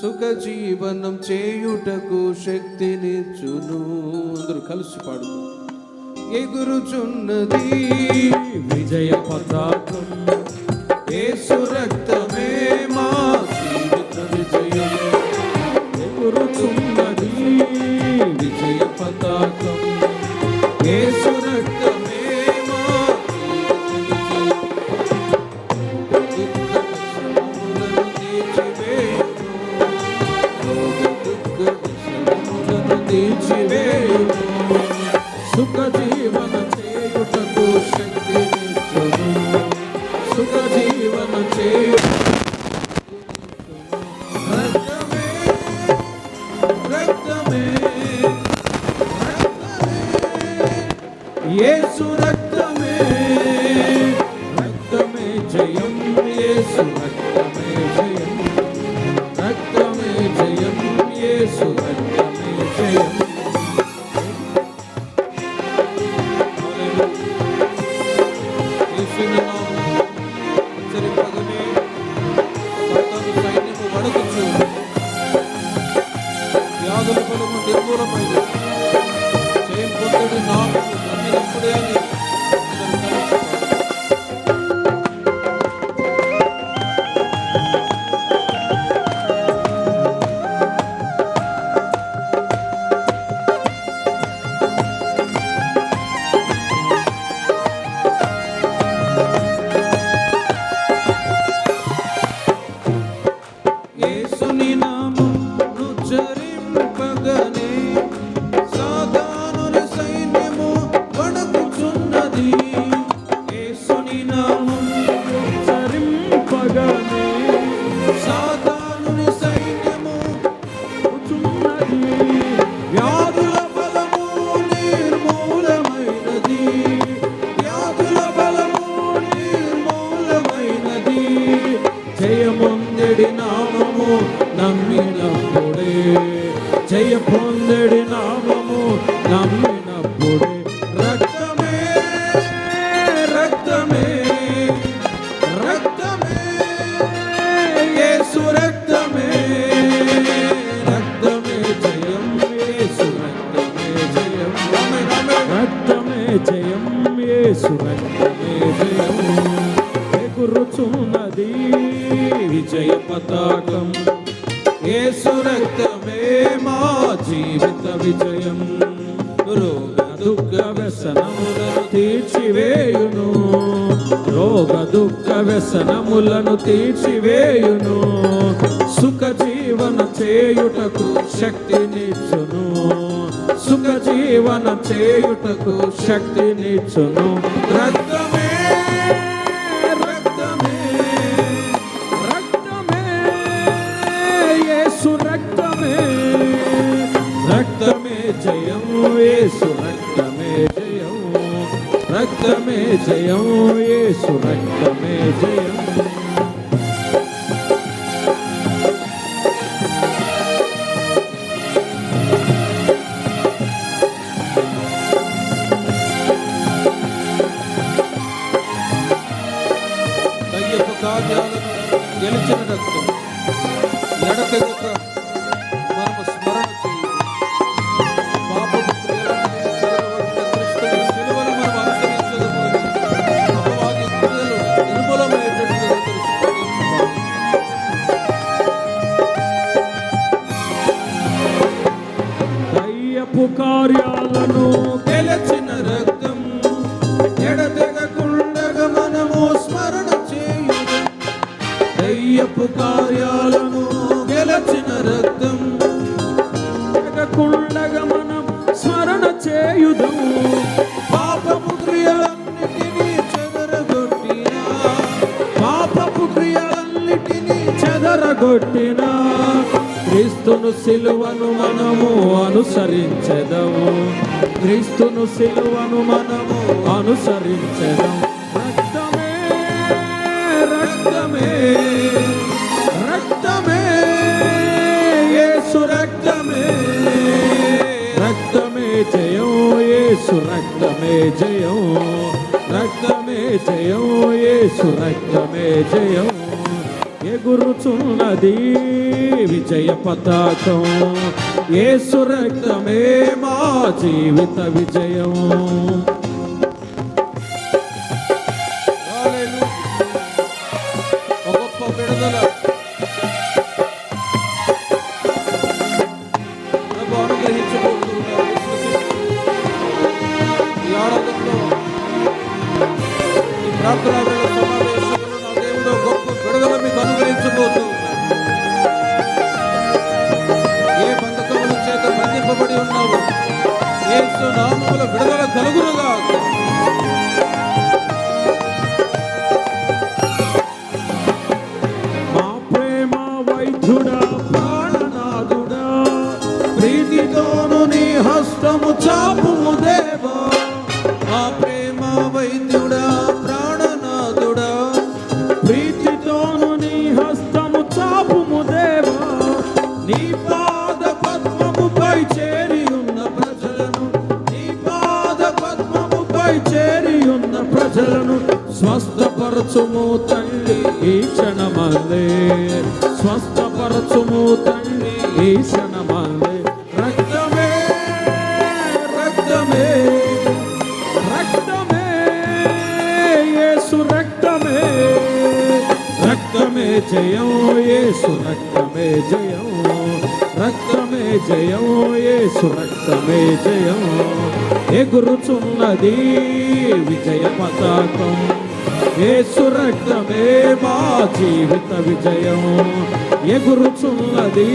సుఖ జీవనం చేయుటకు శక్తినిచ్చును. అందరూ కలిసి పాడు ఎగురుచున్నది విజయ పతాకం ఏ సురక్త జయం యేసు రక్తమే జయం. జయ పొందడి నామము నమ్మినప్పుడే రక్తమే రక్తమే రక్తమే యేసు రక్తమే రక్తమే జయం యేసు రక్తమే జయం రక్తమే జయం యేసు రక్తమే జయం. ఎగురుచున్నది విజయ పతాకం యేసు రక్తమే మా జీవిత విజయం. రోగ దుఃఖ వ్యసనములను తీర్చివేయును. రోగ దుఃఖ వ్యసనములను తీర్చివేయును. సుఖ జీవన చేయుటకు శక్తినిచ్చును. సుఖ జీవన చేయుటకు శక్తినిచ్చును. రక్త యేసు రక్తమే జయం రక్తమే జయం యేసు రక్తమే జయం దయ్యపు కార్యాలను గెలిచిన రక్తం ఎడతెగక మనము అనుసరించెదము క్రీస్తును సిలువను మనము అనుసరించెదము రక్తమే రక్తమే రక్తమే యేసు రక్తమే. రక్తమే జయం యేసు రక్తమే జయం. రక్తమే జయం యేసు రక్తమే జయం. ఎగురుచున్నది విజయ పతాకం. ఏ సురక్తమే మా జీవిత విజయం. ప్రీతితోను నీ హస్తము చాపుము దేవా. నీ పాద పద్మముపై చేరి ఉన్న ప్రజలను నీ పాద పద్మముపై చేరి ఉన్న ప్రజలను స్వస్థపరచుము తల్లి ఈ క్షణమల్లే. స్వస్థ జయం యేసు రక్తమే జయం రక్తమే జయం యేసు రక్తమే జయం ఎగురుచున్నది విజయ పతాకం. యేసు రక్తమే మా జీవిత విజయం ఎగురుచున్నది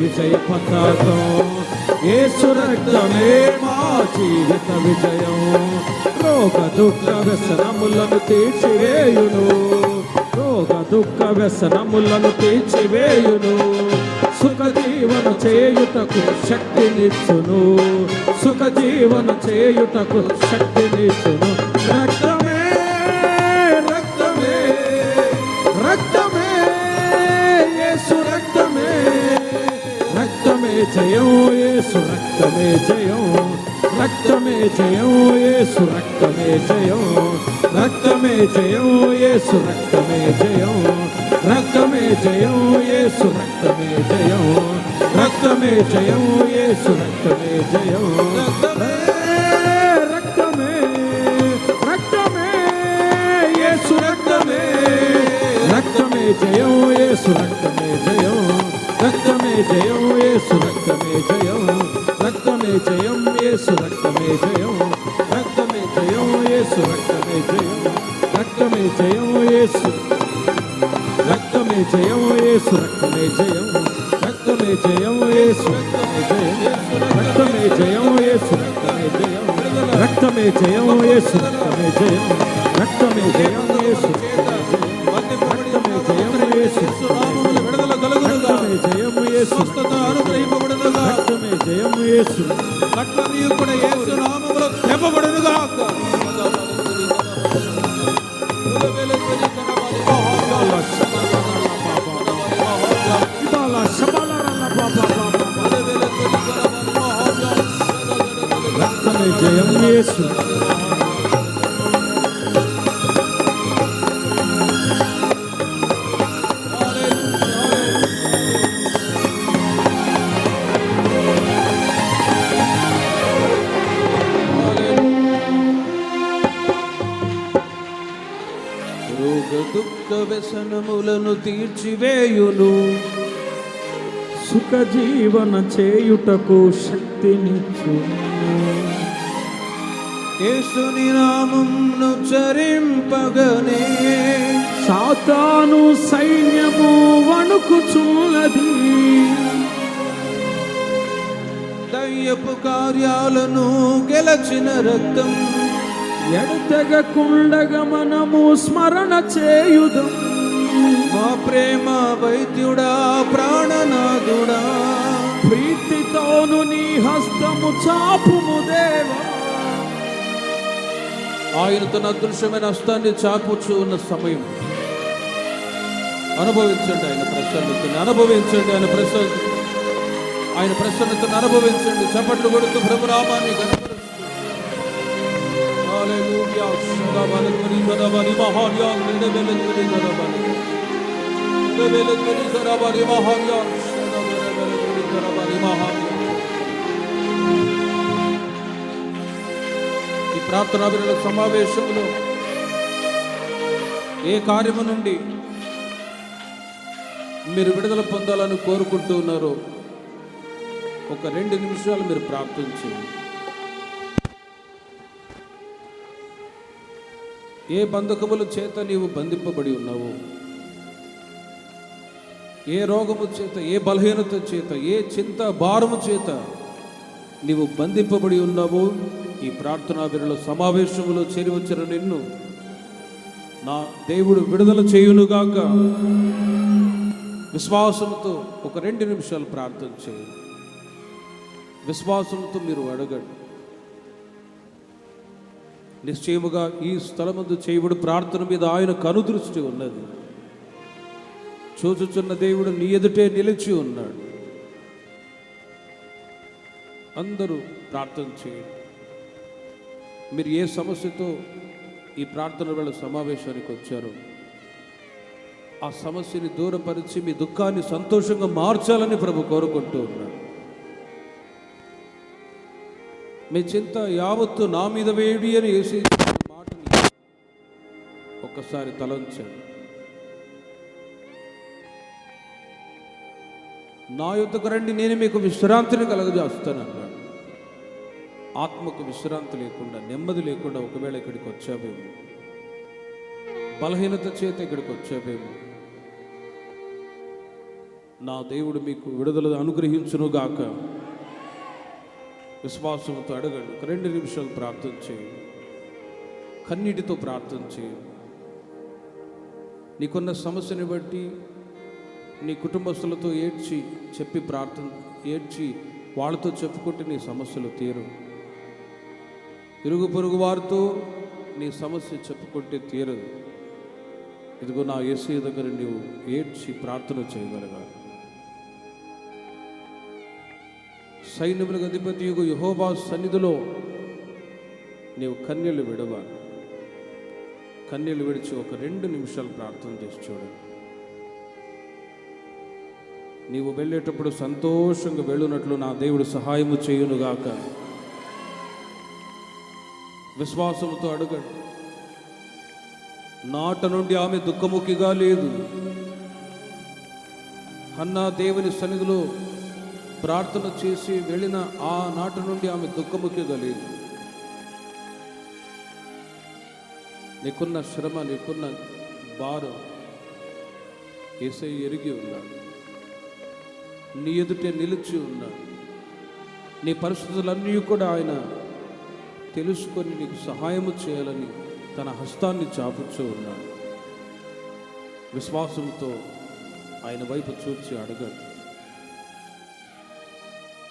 విజయ పతాకం. యేసు రక్తమే మా జీవిత విజయం రోగ దుఃఖ వ్యసనములను తీర్చివేయును. దుఃఖ వ్యసనములను తీర్చివేయును. సుఖ జీవన చేయుటకు శక్తినిచ్చును. సుఖ జీవన చేయుటకు శక్తినిచ్చును. రక్తమే రక్తమే రక్తమే యేసు రక్తమే. రక్తమే జయం యేసు రక్తమే జయం. రక్తమే జయం యేసు రక్తమే జయం. రక్తమే జయం యేసు రక్తమే జయం. రక్తమే జయం యేసు రక్తమే జయం. రక్తమే జయం యేసు రక్తమే జయం. రక్తమే రక్తమే యేసు రక్తమే. రక్తమే జయం యేసు రక్తమే జయం. రక్తమే జయం యేసు రక్తమే జయం. రక్తమే జయం యేసు రక్తమే జయం. రక్తమే జయం యేసు రక్తమే జయం యేసు రక్తమే జయం రక్తమే జయం యేసు రక్తమే జయం రక్తమే జయం యేసు రక్తమే జయం రక్తమే జయం యేసు రక్తమే జయం రక్తమే జయం యేసు రక్తమే జయం యేసు రక్తమే జయం యేసు స్వస్థత అనుగ్రహింపబడునుగా రక్తమే జయం యేసు అట్లనియు కూడా యేసు యేసు దుఃఖ వ్యసనములను తీర్చివేయును. సుఖ జీవన చేయుటకు శక్తినిచ్చు యేసుని నామమును చరింపగనే. సాతాను సైన్యము వణుకుచున్నది. దయ్యపు కార్యాలను గెలచిన రక్తం. ఎడతెగకుండగా మనము స్మరణ చేయుదం. మా ప్రేమ వైద్యుడా ప్రాణనాథుడా. ప్రీతితోను నీ హస్తము చాపుము దేవా. ఆయన తన అదృశ్యమైన హస్తాన్ని చాపుచు ఉన్న సమయం. అనుభవించండి ఆయన ప్రసన్నతని అనుభవించండి ఆయన ప్రసన్న ఆయన ప్రసన్నతను అనుభవించండి. చప్పట్లు కొడుతూ ప్రభురామాన్ని కనపరుస్తూ హల్లెలూయా. ఈ సమావేశంలో ఏ కార్యము నుండి మీరు విడుదల పొందాలని కోరుకుంటూ ఉన్నారో ఒక రెండు నిమిషాలు మీరు ప్రార్థన ఏ బంధకముల చేత నీవు బంధింపబడి ఉన్నావు? ఏ రోగము చేత ఏ బలహీనత చేత ఏ చింత భారము చేత నీవు బంధింపబడి ఉన్నావు? ఈ ప్రార్థనా విరల సమావేశంలో చేరి వచ్చిన నిన్ను నా దేవుడు విడుదల చేయునుగాక. విశ్వాసంతో ఒక రెండు నిమిషాలు ప్రార్థన చేయండి విశ్వాసంతో మీరు అడగండి. నిశ్చయముగా ఈ స్థలమందు చేయబడు ప్రార్థన మీద ఆయన కనుదృష్టి ఉన్నది. చూచుచున్న దేవుడు నీ ఎదుటే నిలిచి ఉన్నాడు. అందరూ ప్రార్థన చేయండి. మీరు ఏ సమస్యతో ఈ ప్రార్థన వేళ సమావేశానికి వచ్చారో ఆ సమస్యని దూరపరిచి మీ దుఃఖాన్ని సంతోషంగా మార్చాలని ప్రభు కోరుకుంటూ ఉన్నాడు. మీ చింత యావత్తు నా మీద వేడి అని వేసి మాటని ఒక్కసారి తలంచండి. నా యుద్ధకు రండి నేను మీకు విశ్రాంతిని కలగజేస్తాను ఆత్మకు విశ్రాంతి లేకుండా నెమ్మది లేకుండా ఒకవేళ ఇక్కడికి వచ్చావేమో బలహీనత చేత ఇక్కడికి వచ్చావేమో నా దేవుడు మీకు విడుదల అనుగ్రహించునుగాక. విశ్వాసంతో అడగండి. ఒక రెండు నిమిషాలు ప్రార్థన చేయండి కన్నీటితో ప్రార్థన చేయండి నీకున్న సమస్యని బట్టి నీ కుటుంబస్తులతో ఏడ్చి చెప్పి ప్రార్థన ఏడ్చి వాళ్ళతో చెప్పుకుంటే నీ సమస్యలు తీరు ఇరుగు పొరుగు వారితో నీ సమస్య చెప్పుకుంటే తీరదు. ఇదిగో నా యేసు దగ్గర నీవు ఏడ్చి ప్రార్థన చేయగలగాలి సైన్యములకు అధిపతి యహోబా సన్నిధిలో నీవు కన్యలు విడవాలి. కన్యలు విడిచి ఒక రెండు నిమిషాలు ప్రార్థన చేసి చూడండి నీవు వెళ్ళేటప్పుడు సంతోషంగా వెళ్ళునట్లు నా దేవుడు సహాయము చేయునుగాక. విశ్వాసంతో అడగండి. నాట నుండి ఆమె దుఃఖముఖిగా లేదు. అన్నా దేవుని సన్నిధిలో ప్రార్థన చేసి వెళ్ళిన ఆ నాటి నుండి ఆమె దుఃఖముఖిగా లేదు. నీకున్న శ్రమ నీకున్న భారం ఏసై ఎరిగి ఉన్నాడు. నీ ఎదుటే నిలిచి ఉన్నాడు. నీ పరిస్థితులన్నీ కూడా ఆయన తెలుసుకొని నీకు సహాయము చేయాలని తన హస్తాన్ని చాపుచ్చు ఉన్నాడు. విశ్వాసంతో ఆయన వైపు చూచి అడగండి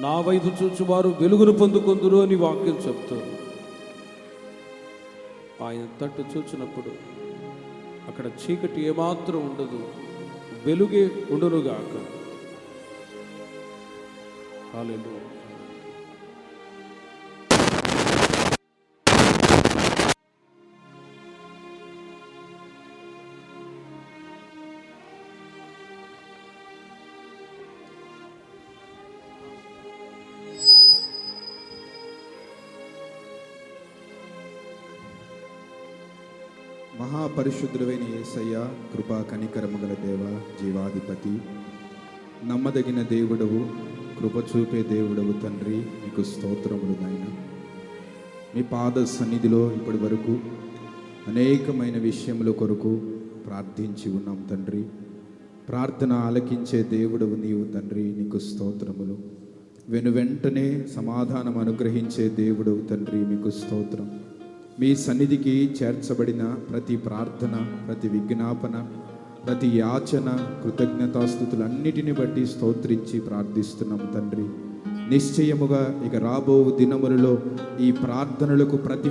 నా వైపు చూచి వారు వెలుగును పొందుకుందురు అని వాక్యం చెప్తారు. ఆయన తట్టు చూచినప్పుడు అక్కడ చీకటి ఏమాత్రం ఉండదు వెలుగే ఉండునుగాక. కాలేదు మహాపరిశుద్ధులైన ఏసయ్య కృపా కనికరమగల దేవ జీవాధిపతి. నమ్మదగిన దేవుడవు కృప చూపే దేవుడవు తండ్రి మీకు స్తోత్రములు నాయన. మీ పాద సన్నిధిలో ఇప్పటి వరకు అనేకమైన విషయముల కొరకు ప్రార్థించి ఉన్నాం తండ్రి. ప్రార్థన ఆలకించే దేవుడవు నీవు తండ్రి నీకు స్తోత్రములు. వెను వెంటనే సమాధానం అనుగ్రహించే దేవుడవు తండ్రి మీకు స్తోత్రం. మీ సన్నిధికి చేర్చబడిన ప్రతి ప్రార్థన ప్రతి విజ్ఞాపన ప్రతి యాచన కృతజ్ఞతాస్థుతులన్నిటిని బట్టి స్తోత్రించి ప్రార్థిస్తున్నాం తండ్రి. నిశ్చయముగా ఇక రాబో దినములలో ఈ ప్రార్థనలకు ప్రతి